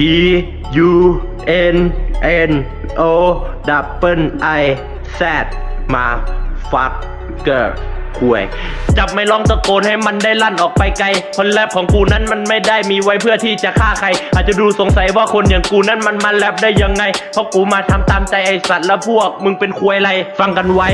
P U N N O ดับเบิลไอแซดมาฟักเกอร์ ควย จับไม่ลองตะโกนให้มันได้ลั่นออกไปไกลคนแรปของกูนั้นมันไม่ได้มีไว้เพื่อที่จะฆ่าใคร อาจจะดูสงสัยว่าคนอย่างกูนั้นมันมาแรปได้ยังไง เพราะกูมาทำตามใจไอสัตว์และพวกมึงเป็นควยไร ฟังกันไว้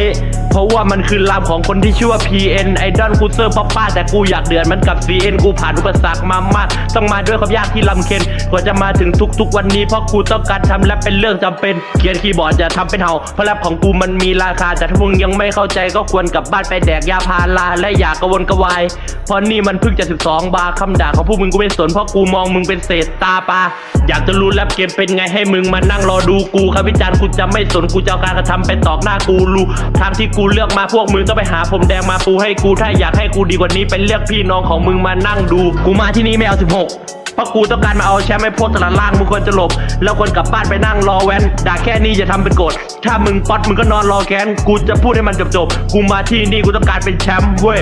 เพราะว่ามันคือลามของคนที่ชื่อว่า PN ไอดอลกูเซอร์ป๊อปป้าแต่กูอยากเดือดมันกับ CN กูผ่านอุปสรรคมามาก ต้องมาด้วยความยากที่ลำเค็นกว่าจะมาถึงทุกๆวันนี้เพราะกูต้องการทำแรปเป็นเรื่องจำเป็นเขียนคีย์บอร์ดจะทำเป็นเห่าเพราะแรปของกูมันมีราคา แต่ถ้ามึงยังไม่เข้าใจก็ควรกลับบ้านไปแดกยาพาราและอย่ากระวนกระวายเพราะนี่มันเพิ่งจะ12 บาร์คำด่าของพวกมึงกูไม่สนเพราะกูมองมึงเป็นเศษตาปลาอยากจะรู้แรปเกมเป็นไงให้มึงมานั่งรอดูกูคำวิจารณ์กูจะไม่สนกูจะเอาการกระทำไปตอกหน้ากูรู้ทางที่กูเลือกมาพวกมึงต้องไปหาผมแดงมาปูให้กูถ้าอยากให้กูดีกว่านี้ไปเลือกพี่น้องของมึงมานั่งดู กูมาที่นี่ไม่เอา 16เพราะกูต้องการมาเอาแชมป์ให้พวกตลาดล่างมึงควรจะหลบ แล้วควรกลับบ้านไปนั่งรอแวนด่าแค่นี้จะทำเป็นโกรธถ้ามึงป๊อตมึงก็นอนรอแค้นกูจะพูดให้มันจบๆกูมาที่นี่กูต้องการเป็นแชมป์เว้ย